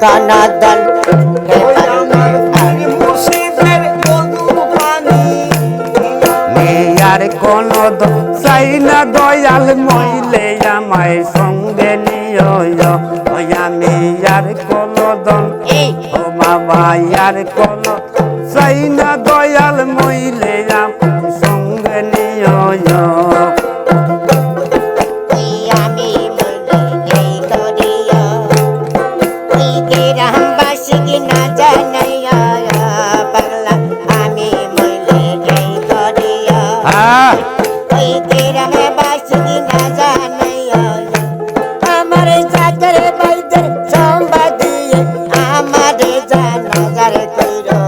কানাদান আর কোন চাই না দয়াল মইলে আমায় সঙ্গে নিয় আমি আর কোন দন ও বাবা আর কোন চাই না দয়াল মইলে আমায় সঙ্গে নিয় আমারে জানাজার কইরো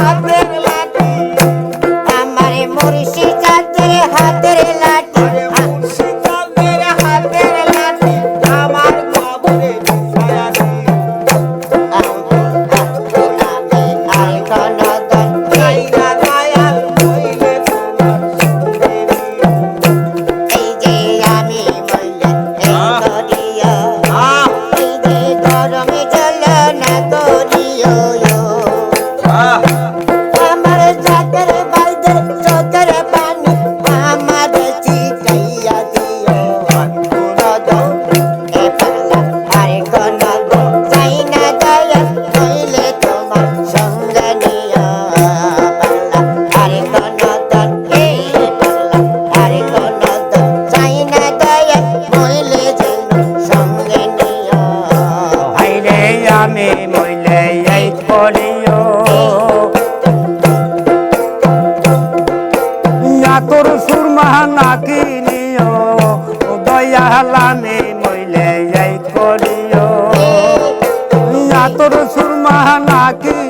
Bye. আমি মইলে এই পড়িও তোর সুরমা না কিনিও দয়ালামে মইলে এই পড়িও তোর সুরমা না কিনিও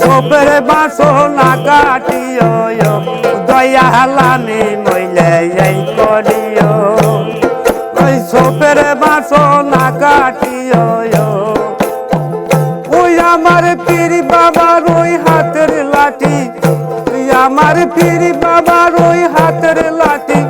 সবের বাসনা কাটিও দয়া হালানি মইলে এই করিও ওই সবের বাসনা কাটিও ওই আমার পীর বাবার ওই হাতের লাঠি আমার পীর বাবার ওই হাতের লাঠি।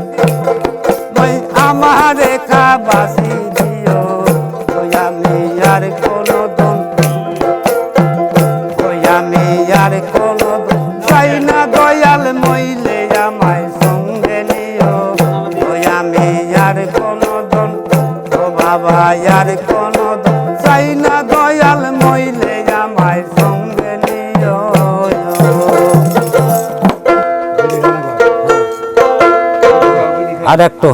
চাই না দয়াল মইলে আমায় সঙ্গে নিও। আর একটু।